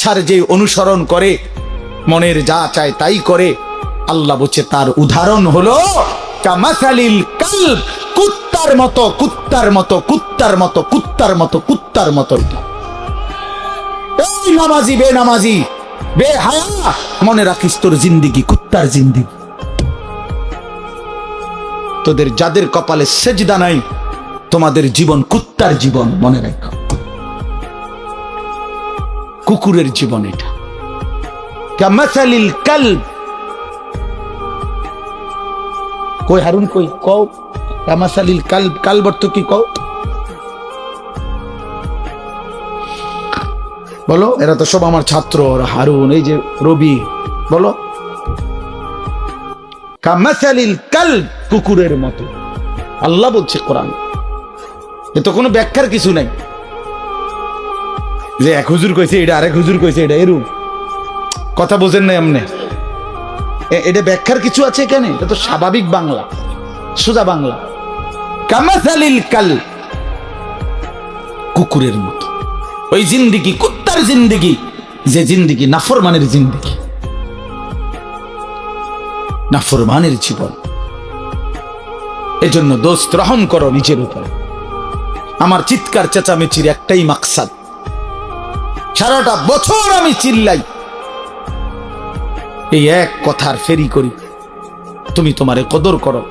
ইচ্ছার যে অনুসরণ করে, মনের যা চায় তাই করে। আল্লাহ বলছে, তার উদাহরণ হলো, কামাসালিল কাল কুত্তার মতো কুত্তার মতো কুত্তার মতো কুত্তার মতো কুত্তার মতো। এই নামাজি বে নামাজি বে হায়া মনে রাখিস তোর জিন্দিগি, কুত্তার জিন্দিগি। তোদের যাদের কপালে সেজদা নাই, তোমাদের জীবন কুত্তার জীবন, মনে রাখো। কুকুরের জীবন এটা। কই হারুন, কই? কও। কামাসালিল কি কও? বলো, এরা তো সব আমার ছাত্র হারুন, এই যে রবি, বলো। কামাসালিল কাল কুকুরের মতো। আল্লাহ বলছে কোরআন। এ তো কোনো ব্যাখ্যার কিছু নাই। যে এক হুজুর কইছে, এটা আরেক হুজুর কইছে, এটা এরু কথা বোঝেন নাই আমনে এটা ব্যাখ্যার কিছু আছে এখানে? এটা তো স্বাভাবিক বাংলা, সোজা বাংলা। কামাসালিল কাল, কুকুরের মতো। ওই জিন্দিগি, কুত্তার জিন্দিগি, যে জিন্দিগি, নাফরমানের জিন্দিগি। নাফরমানের জীবন। এজন্য দোস্ত, রহম করো নিজের উপর। আমার চিৎকার, চেঁচামেচির একটাই মাকসাদ। সারাটা বছর আমি চিল্লাই। এই এক কথার ফেরি করি। তুমি তোমারে কদর করো।